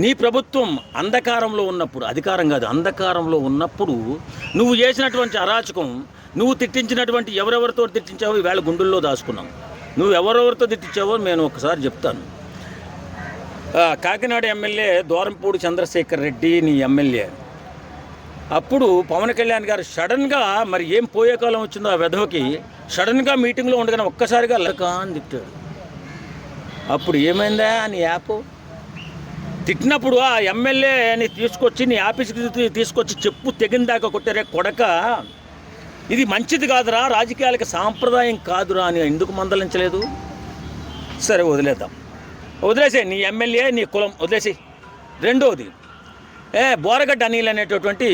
నీ ప్రభుత్వం అంధకారంలో ఉన్నప్పుడు అధికారం కాదు అంధకారంలో ఉన్నప్పుడు నువ్వు చేసినటువంటి అరాచకం నువ్వు తిట్టించినటువంటి ఎవరెవరితో తిట్టించావో ఈవేళ గుండెల్లో దాచుకున్నాం. నువ్వు ఎవరెవరితో తిట్టించావో నేను ఒకసారి చెప్తాను. కాకినాడ ఎమ్మెల్యే దూరంపూడి చంద్రశేఖర్ రెడ్డి నీ ఎమ్మెల్యే. అప్పుడు పవన్ కళ్యాణ్ గారు సడన్గా మరి ఏం పోయే కాలం వచ్చిందో ఆ వెధవకి సడన్గా మీటింగ్లో ఉండగానే ఒక్కసారిగా లక అని తిట్టాడు. అప్పుడు ఏమైందా నీ యాప్? తిట్టినప్పుడు ఆ ఎమ్మెల్యేని తీసుకొచ్చి నీ ఆఫీస్కి తీసుకొచ్చి చెప్పు తెగిన దాకా కొట్టారే కొడక. ఇది మంచిది కాదురా రాజకీయాలకి సాంప్రదాయం కాదురా అని ఎందుకు మందలించలేదు? సరే వదిలేద్దాం. వదిలేసే నీ ఎమ్మెల్యే నీ కులం వదిలేసి. రెండవది ఏ బోరగడ్డ అనిల్ అనేటటువంటి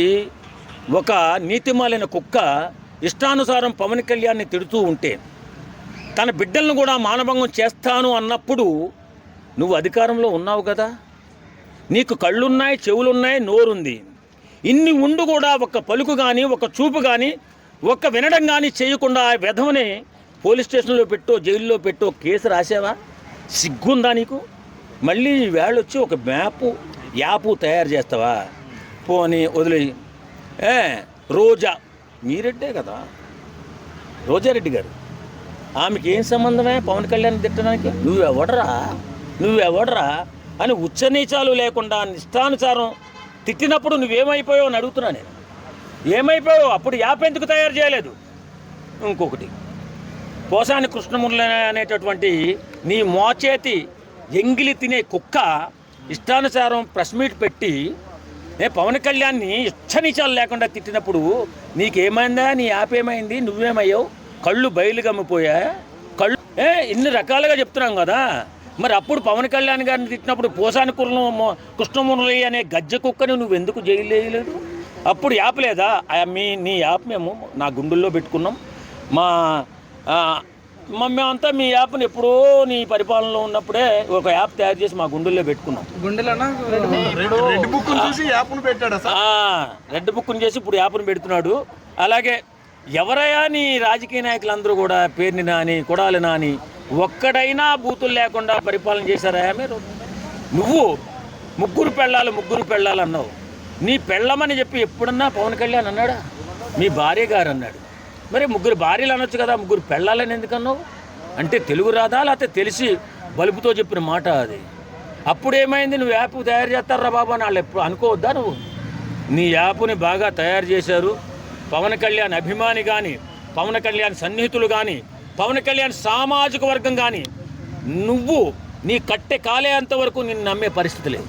ఒక నీతిమాలిన కుక్క ఇష్టానుసారం పవన్ కళ్యాణ్ని తిడుతూ ఉంటే తన బిడ్డలను కూడా మానభంగం చేస్తాను అన్నప్పుడు నువ్వు అధికారంలో ఉన్నావు కదా? నీకు కళ్ళున్నాయి చెవులున్నాయి నోరుంది. ఇన్ని ఉండు కూడా ఒక పలుకు కానీ ఒక చూపు కానీ ఒక్క వినడం కానీ చేయకుండా ఆ వెధవని పోలీస్ స్టేషన్లో పెట్టో జైల్లో పెట్టో కేసు రాసావా? సిగ్గుందా నీకు? మళ్ళీ వేళ వచ్చి ఒక మ్యాపు యాపు తయారు చేస్తావా? పోని వదిలే ఏ రోజా. మీరెడ్డే కదా? రోజారెడ్డి గారు. ఆమెకి ఏం సంబంధమే పవన్ కళ్యాణ్ తిట్టడానికి? నువ్వెవడరా? నువ్వెవడరా? అని ఉచ్చనీచాలు లేకుండా ఇష్టానుసారం తిట్టినప్పుడు నువ్వేమైపోయావు అని అడుగుతున్నా నేను. ఏమైపోయావు? అప్పుడు యాప్ ఎందుకు తయారు చేయలేదు? ఇంకొకటి పోసాని కృష్ణమురళి అనేటటువంటి నీ మోచేతి ఎంగిలి తినే కుక్క ఇష్టానుసారం ప్రెస్ మీట్ పెట్టి నే పవన్ కళ్యాణ్ని ఇచ్చనిచాలు లేకుండా తిట్టినప్పుడు నీకేమైందా? నీ యాప్ ఏమైంది? నువ్వేమయ్యావు? కళ్ళు బయలు గమ్మిపోయా కళ్ళు ఏ ఇన్ని రకాలుగా చెప్తున్నాం కదా. మరి అప్పుడు పవన్ కళ్యాణ్ గారిని తిట్టినప్పుడు పోసాని కుర్మ కృష్ణమురళి అనే గజ్జ కుక్కని నువ్వు ఎందుకు జైలు వేయలేదు? అప్పుడు యాప్ లేదా ఆ మీ నీ యాప్ మేము నా గుండెల్లో పెట్టుకున్నాం. మా మేమంతా మీ యాప్ని ఎప్పుడో నీ పరిపాలనలో ఉన్నప్పుడే ఒక యాప్ తయారు చేసి మా గుండెల్లో పెట్టుకున్నాం. గుండెలన్నా రెడ్ బుక్ చూసి యాప్ను పెట్టాడు అసలు ఆ, రెడ్ బుక్ని చేసి ఇప్పుడు యాప్ను పెడుతున్నాడు. అలాగే ఎవరయ్యా నీ రాజకీయ నాయకులందరూ కూడా పేరుని నాని కొడాలి నాని ఒక్కడైనా బూతులు లేకుండా పరిపాలన చేశారా మీరు? నువ్వు ముగ్గురు పెళ్ళాలి ముగ్గురు పెళ్ళాలి అన్నావు. నీ పెళ్ళమని చెప్పి ఎప్పుడన్నా పవన్ కళ్యాణ్ అన్నాడా? మీ భార్య గారు అన్నాడు. మరి ముగ్గురు భార్యలు అనొచ్చు కదా ముగ్గురు పెళ్ళాలని ఎందుకన్నావు అంటే తెలుగు రాదా? లేకపోతే తెలిసి బలుపుతో చెప్పిన మాట అది. అప్పుడు ఏమైంది నువ్వు యాప్ తయారు చేస్తారా బాబా అని వాళ్ళు ఎప్పుడు అనుకోవద్దా నువ్వు? నీ యాప్ని బాగా తయారు చేశారు. పవన్ కళ్యాణ్ అభిమాని కానీ పవన్ కళ్యాణ్ సన్నిహితులు కానీ పవన్ కళ్యాణ్ సామాజిక వర్గం కానీ నువ్వు నీ కట్టె కాలేంత వరకు నిన్ను నమ్మే పరిస్థితి లేదు.